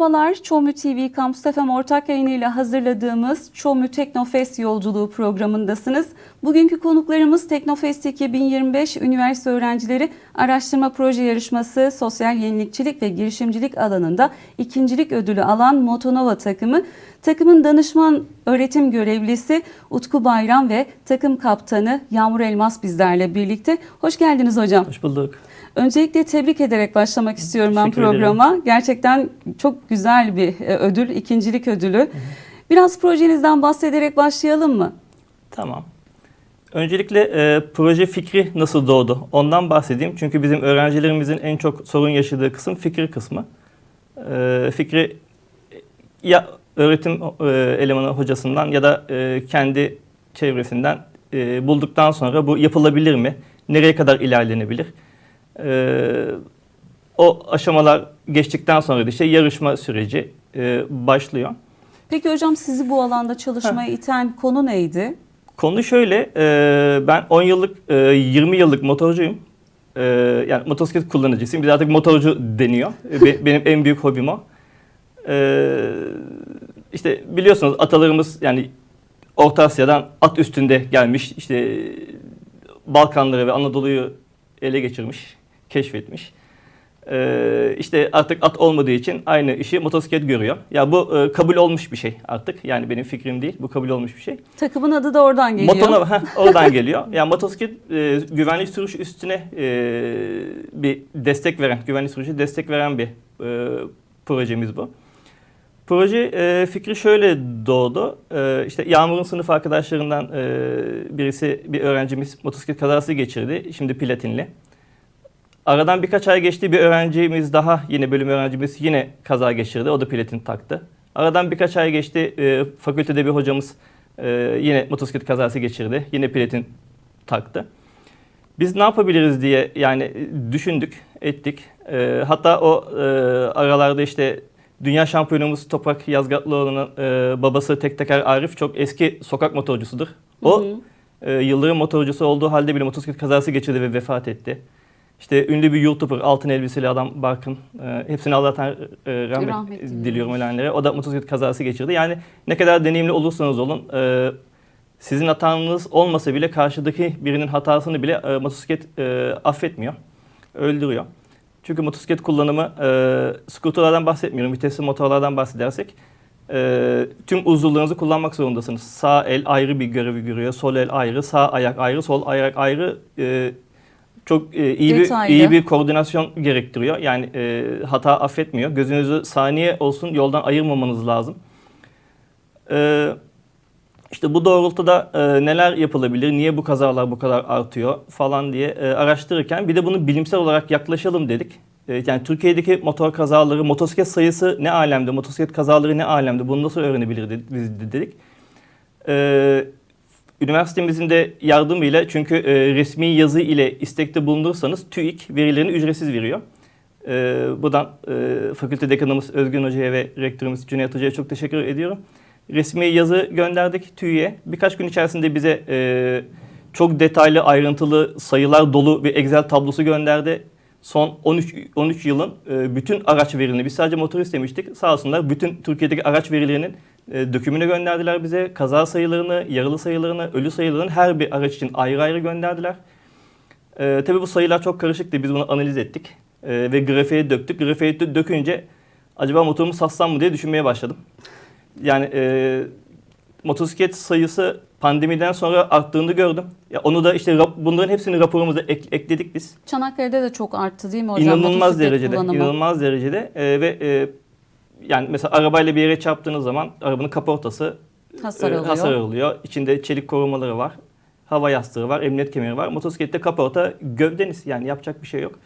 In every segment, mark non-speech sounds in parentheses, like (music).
Merhabalar, Çoğmü TV Kampüs FM ortak yayınıyla hazırladığımız Çoğmü Teknofest yolculuğu programındasınız. Bugünkü konuklarımız Teknofest 2025 üniversite öğrencileri araştırma proje yarışması sosyal yenilikçilik ve girişimcilik alanında ikincilik ödülü alan Motonova takımı. Takımın danışman öğretim görevlisi Utku Bayram ve takım kaptanı Yağmur Elmas bizlerle birlikte. Hoş geldiniz hocam. Hoş bulduk. Öncelikle tebrik ederek başlamak istiyorum ben Teşekkür ederim. programa. Gerçekten çok güzel bir e, ödül, ikincilik ödülü. Biraz projenizden bahsederek başlayalım mı? Tamam. Öncelikle e, proje fikri nasıl doğdu? Ondan bahsedeyim. Çünkü bizim öğrencilerimizin en çok sorun yaşadığı kısım fikir kısmı. E, fikri ya öğretim e, elemanı hocasından ya da e, kendi çevresinden e, bulduktan sonra bu yapılabilir mi? Nereye kadar ilerlenebilir? E, o aşamalar geçtikten sonra da işte yarışma süreci e, başlıyor. Peki hocam sizi bu alanda çalışmaya iten konu neydi? Konu şöyle, e, ben 10 yıllık, e, 20 yıllık motorcuyum. E, yani motosiklet kullanıcısıyım. Biz artık motorcu deniyor. E, be- (laughs) benim en büyük hobim o. E, işte biliyorsunuz atalarımız yani Orta Asya'dan at üstünde gelmiş. İşte Balkanları ve Anadolu'yu ele geçirmiş, keşfetmiş. E, işte artık at olmadığı için aynı işi motosiklet görüyor. Ya bu e, kabul olmuş bir şey artık. Yani benim fikrim değil. Bu kabul olmuş bir şey. Takımın adı da oradan geliyor. Motona, (laughs) heh, oradan geliyor. Yani motosiklet e, güvenlik sürüş üstüne e, bir destek veren, güvenlik sürüşü destek veren bir e, projemiz bu. Proje e, fikri şöyle doğdu. E, işte Yağmur'un sınıf arkadaşlarından e, birisi, bir öğrencimiz motosiklet kazası geçirdi. Şimdi platinli. Aradan birkaç ay geçti bir öğrencimiz daha yine bölüm öğrencimiz yine kaza geçirdi. O da platin taktı. Aradan birkaç ay geçti e, fakültede bir hocamız e, yine motosiklet kazası geçirdi. Yine platin taktı. Biz ne yapabiliriz diye yani düşündük, ettik. E, hatta o e, aralarda işte dünya şampiyonumuz Toprak Yazgatlıoğlu'nun e, babası Tek Teker Arif çok eski sokak motorcusudur. O Hı hı. e, yılların motorcusu olduğu halde bile motosiklet kazası geçirdi ve vefat etti. İşte ünlü bir YouTuber, altın elbiseli adam Barkın. E, hepsine Allah'tan e, rahmet, Rahmet diliyorum ölenlere. O da motosiklet kazası geçirdi. Yani ne kadar deneyimli olursanız olun, e, sizin hatanız olmasa bile karşıdaki birinin hatasını bile e, motosiklet e, affetmiyor, öldürüyor. Çünkü motosiklet kullanımı, e, skuterlardan bahsetmiyorum, vitesli motorlardan bahsedersek, e, tüm uzuvlarınızı kullanmak zorundasınız. Sağ el ayrı bir görevi görüyor, sol el ayrı, sağ ayak ayrı, sol ayak ayrı. E, çok e, iyi bir Detaylı. iyi bir koordinasyon gerektiriyor. Yani e, hata affetmiyor. Gözünüzü saniye olsun yoldan ayırmamanız lazım. E, işte bu doğrultuda e, neler yapılabilir, niye bu kazalar bu kadar artıyor falan diye e, araştırırken bir de bunu bilimsel olarak yaklaşalım dedik. E, yani Türkiye'deki motor kazaları, motosiklet sayısı ne alemde, motosiklet kazaları ne alemde, bunu nasıl öğrenebiliriz dedik. E, üniversitemizin de yardımıyla çünkü e, resmi yazı ile istekte bulunursanız TÜİK verilerini ücretsiz veriyor. E, buradan e, fakülte dekanımız Özgün Hoca'ya ve rektörümüz Cüneyt Hoca'ya çok teşekkür ediyorum. Resmi yazı gönderdik TÜİK'e. Birkaç gün içerisinde bize e, çok detaylı, ayrıntılı sayılar dolu bir Excel tablosu gönderdi. Son 13 13 yılın e, bütün araç verilerini, biz sadece motor istemiştik. Sağ olsunlar bütün Türkiye'deki araç verilerinin e, dökümünü gönderdiler bize. Kaza sayılarını, yaralı sayılarını, ölü sayılarını her bir araç için ayrı ayrı gönderdiler. E, tabii bu sayılar çok karışıktı. Biz bunu analiz ettik E, ve grafiğe döktük. Grafiğe dö- dökünce acaba motorumu satsam mı diye düşünmeye başladım. Yani e, motosiklet sayısı pandemiden sonra arttığını gördüm. Ya onu da işte bunların hepsini raporumuza ek- ekledik biz. Çanakkale'de de çok arttı değil mi hocam? İnanılmaz derecede, kullanımı? inanılmaz derecede E, ve e, yani mesela arabayla bir yere çarptığınız zaman arabanın kaportası Hasar e, alıyor. hasar alıyor. İçinde çelik korumaları var. Hava yastığı var, emniyet kemeri var. Motosiklette kaporta gövdeniz yani yapacak bir şey yok.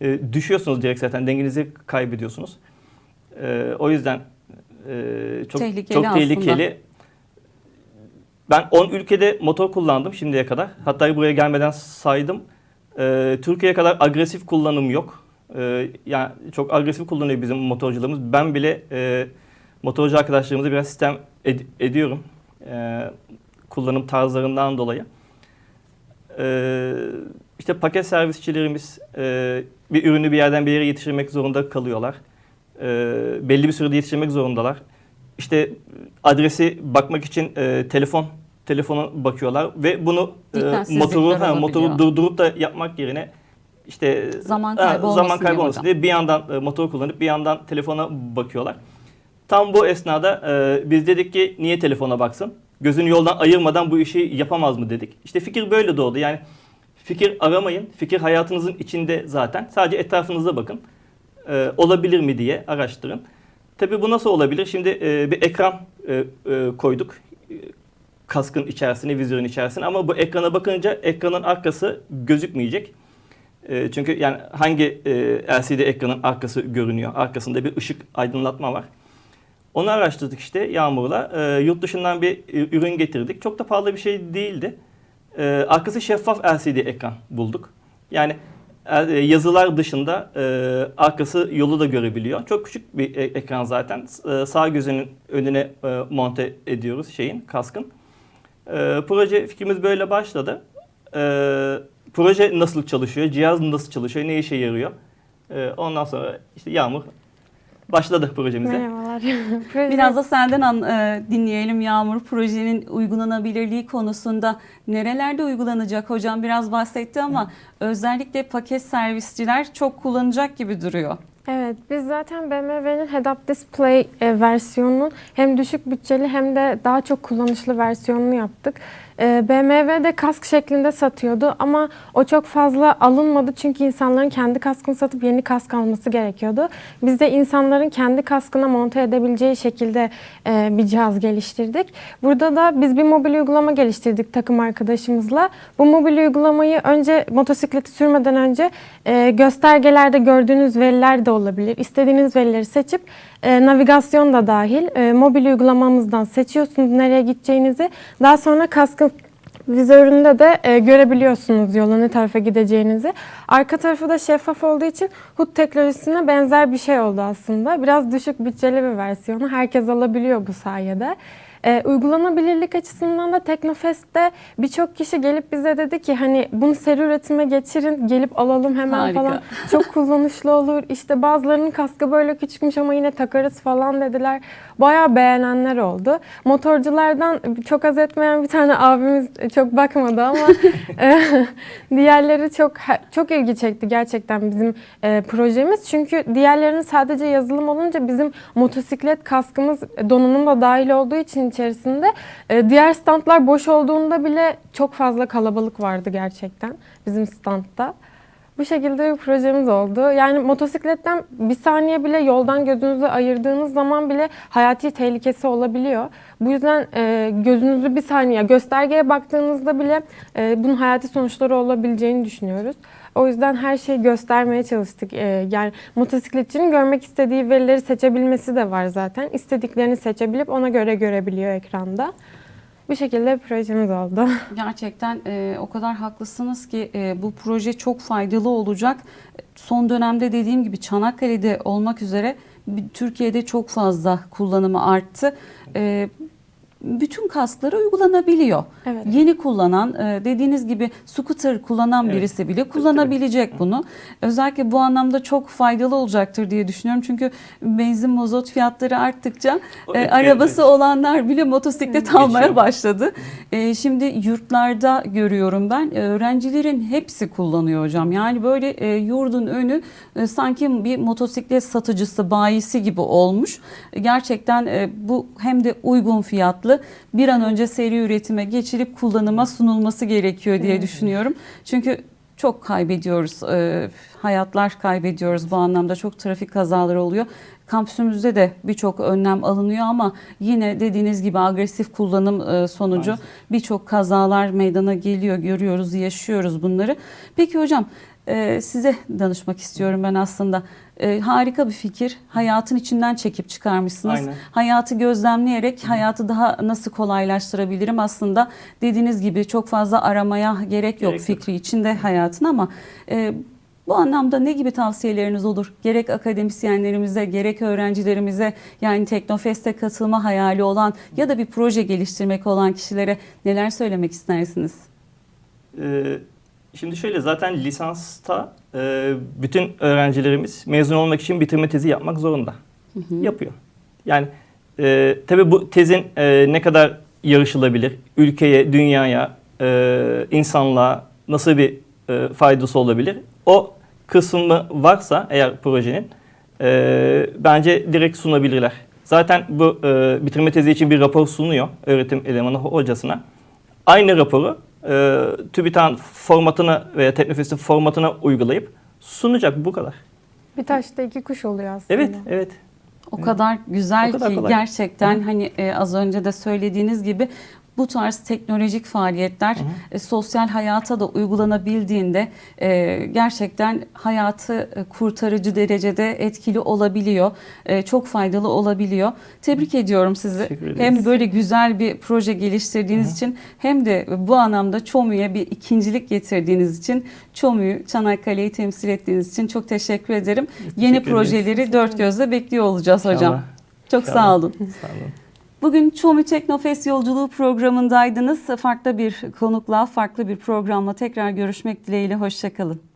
E, düşüyorsunuz direkt zaten dengenizi kaybediyorsunuz. E, o yüzden e, çok Tehlikeli çok aslında. tehlikeli. Ben 10 ülkede motor kullandım şimdiye kadar. Hatta buraya gelmeden saydım. E, Türkiye'ye kadar agresif kullanım yok. E, yani çok agresif kullanıyor bizim motorcularımız. Ben bile e, motorcu arkadaşlarımıza biraz sistem ed- ediyorum. E, kullanım tarzlarından dolayı. E, işte paket servisçilerimiz e, bir ürünü bir yerden bir yere yetiştirmek zorunda kalıyorlar. E, belli bir sürede yetiştirmek zorundalar. İşte adresi bakmak için e, telefon telefona bakıyorlar ve bunu e, motoru ha, motoru durdurup da yapmak yerine işte Zaman kaybı olmasın zaman diye kaybolmasın hocam. diye bir yandan e, motoru kullanıp bir yandan telefona bakıyorlar. Tam bu esnada e, biz dedik ki niye telefona baksın? Gözünü yoldan ayırmadan bu işi yapamaz mı dedik. İşte fikir böyle doğdu. Yani fikir aramayın. Fikir hayatınızın içinde zaten. Sadece etrafınıza bakın. E, olabilir mi diye araştırın. Tabii bu nasıl olabilir? Şimdi e, bir ekran e, e, koyduk. E, Kaskın içerisine, vizörün içerisine ama bu ekrana bakınca ekranın arkası gözükmeyecek. E, çünkü yani hangi e, LCD ekranın arkası görünüyor? Arkasında bir ışık aydınlatma var. Onu araştırdık işte Yağmur'la. E, yurt dışından bir e, ürün getirdik. Çok da pahalı bir şey değildi. E, arkası şeffaf LCD ekran bulduk. Yani e, yazılar dışında arkası yolu da görebiliyor. Çok küçük bir ekran zaten. Sağ gözünün önüne monte ediyoruz şeyin, kaskın. Proje fikrimiz böyle başladı. E, proje nasıl çalışıyor, cihaz nasıl çalışıyor, ne işe yarıyor? E, ondan sonra işte Yağmur başladı projemize. Merhabalar. (laughs) Proje- Biraz da senden an, e, dinleyelim Yağmur projenin uygulanabilirliği konusunda nerelerde uygulanacak hocam biraz bahsetti ama özellikle paket servisçiler çok kullanacak gibi duruyor. Evet, biz zaten BMW'nin Head-Up Display e, versiyonunun hem düşük bütçeli hem de daha çok kullanışlı versiyonunu yaptık. E, BMW de kask şeklinde satıyordu ama o çok fazla alınmadı çünkü insanların kendi kaskını satıp yeni kask alması gerekiyordu. Biz de insanların kendi kaskına monte edebileceği şekilde e, bir cihaz geliştirdik. Burada da biz bir mobil uygulama geliştirdik takım arkadaşımızla. Bu mobil uygulamayı önce motosikleti sürmeden önce e, göstergelerde gördüğünüz veriler de olabilir. İstediğiniz verileri seçip e, navigasyon da dahil e, mobil uygulamamızdan seçiyorsunuz nereye gideceğinizi. Daha sonra kaskın vizöründe de e, görebiliyorsunuz yola ne tarafa gideceğinizi. Arka tarafı da şeffaf olduğu için HUD teknolojisine benzer bir şey oldu aslında. Biraz düşük bütçeli bir versiyonu. Herkes alabiliyor bu sayede. E, uygulanabilirlik açısından da Teknofest'te birçok kişi gelip bize dedi ki hani bunu seri üretime geçirin, gelip alalım hemen Harika. falan. Çok (laughs) kullanışlı olur. İşte bazılarının kaskı böyle küçükmüş ama yine takarız falan dediler. Bayağı beğenenler oldu. Motorculardan çok az etmeyen bir tane abimiz çok bakmadı ama (laughs) e, diğerleri çok çok ilgi çekti gerçekten bizim e, projemiz. Çünkü diğerlerinin sadece yazılım olunca bizim motosiklet kaskımız donanım da dahil olduğu için içerisinde e, diğer standlar boş olduğunda bile çok fazla kalabalık vardı gerçekten bizim standta. Bu şekilde bir projemiz oldu. Yani motosikletten bir saniye bile yoldan gözünüzü ayırdığınız zaman bile hayati tehlikesi olabiliyor. Bu yüzden e, gözünüzü bir saniye göstergeye baktığınızda bile e, bunun hayati sonuçları olabileceğini düşünüyoruz. O yüzden her şeyi göstermeye çalıştık. E, yani motosikletçinin görmek istediği verileri seçebilmesi de var zaten. İstediklerini seçebilip ona göre görebiliyor ekranda. Bu şekilde projemiz oldu. (laughs) Gerçekten e, o kadar haklısınız ki e, bu proje çok faydalı olacak. Son dönemde dediğim gibi Çanakkale'de olmak üzere Türkiye'de çok fazla kullanımı arttı. E, bütün kasklara uygulanabiliyor. Evet. Yeni kullanan, e, dediğiniz gibi scooter kullanan Evet. birisi bile kullanabilecek bunu. Özellikle bu anlamda çok faydalı olacaktır diye düşünüyorum. Çünkü benzin mazot fiyatları arttıkça e, etki arabası edecek. olanlar bile motosiklet Geçiyor. almaya başladı. E, şimdi yurtlarda görüyorum ben e, öğrencilerin hepsi kullanıyor hocam. Yani böyle e, yurdun önü e, sanki bir motosiklet satıcısı, bayisi gibi olmuş. Gerçekten e, bu hem de uygun fiyatlı bir an önce seri üretime geçilip kullanıma sunulması gerekiyor diye düşünüyorum. Çünkü çok kaybediyoruz, e, hayatlar kaybediyoruz bu anlamda. Çok trafik kazaları oluyor. Kampüsümüzde de birçok önlem alınıyor ama yine dediğiniz gibi agresif kullanım e, sonucu birçok kazalar meydana geliyor, görüyoruz, yaşıyoruz bunları. Peki hocam e, size danışmak istiyorum ben aslında. E, harika bir fikir. Hayatın içinden çekip çıkarmışsınız. Aynen. Hayatı gözlemleyerek hayatı daha nasıl kolaylaştırabilirim aslında dediğiniz gibi çok fazla aramaya gerek yok Gerek yok. fikri içinde hayatın ama e, bu anlamda ne gibi tavsiyeleriniz olur? Gerek akademisyenlerimize, gerek öğrencilerimize yani Teknofest'e katılma hayali olan ya da bir proje geliştirmek olan kişilere neler söylemek istersiniz? Ee, Şimdi şöyle zaten lisansta e, bütün öğrencilerimiz mezun olmak için bitirme tezi yapmak zorunda. Yapıyor. Yani e, tabii bu tezin e, ne kadar yarışılabilir, ülkeye, dünyaya, e, insanlığa nasıl bir e, faydası olabilir? O kısmı varsa eğer projenin e, bence direkt sunabilirler. Zaten bu e, bitirme tezi için bir rapor sunuyor öğretim elemanı hocasına. Aynı raporu e, TÜBİTAK'ın formatına veya Teknofest'in formatına uygulayıp sunacak bu kadar. Bir taşta iki kuş oluyor aslında. Evet, evet. O kadar güzel O kadar ki kolay. gerçekten hani e, az önce de söylediğiniz gibi bu tarz teknolojik faaliyetler e, sosyal hayata da uygulanabildiğinde e, gerçekten hayatı e, kurtarıcı derecede etkili olabiliyor. E, çok faydalı olabiliyor. Tebrik ediyorum sizi. Teşekkür. Hem böyle güzel bir proje geliştirdiğiniz için hem de bu anlamda ÇOMÜ'ye bir ikincilik getirdiğiniz için ÇOMÜ'yü Çanakkale'yi temsil ettiğiniz için çok teşekkür ederim. Yeni ederiz. projeleri dört gözle bekliyor olacağız hocam. İnşallah. Çok İnşallah. sağ olun. Sağ olun. Bugün ÇOMÜ Teknofest yolculuğu programındaydınız. Farklı bir konukla, farklı bir programla tekrar görüşmek dileğiyle. Hoşçakalın.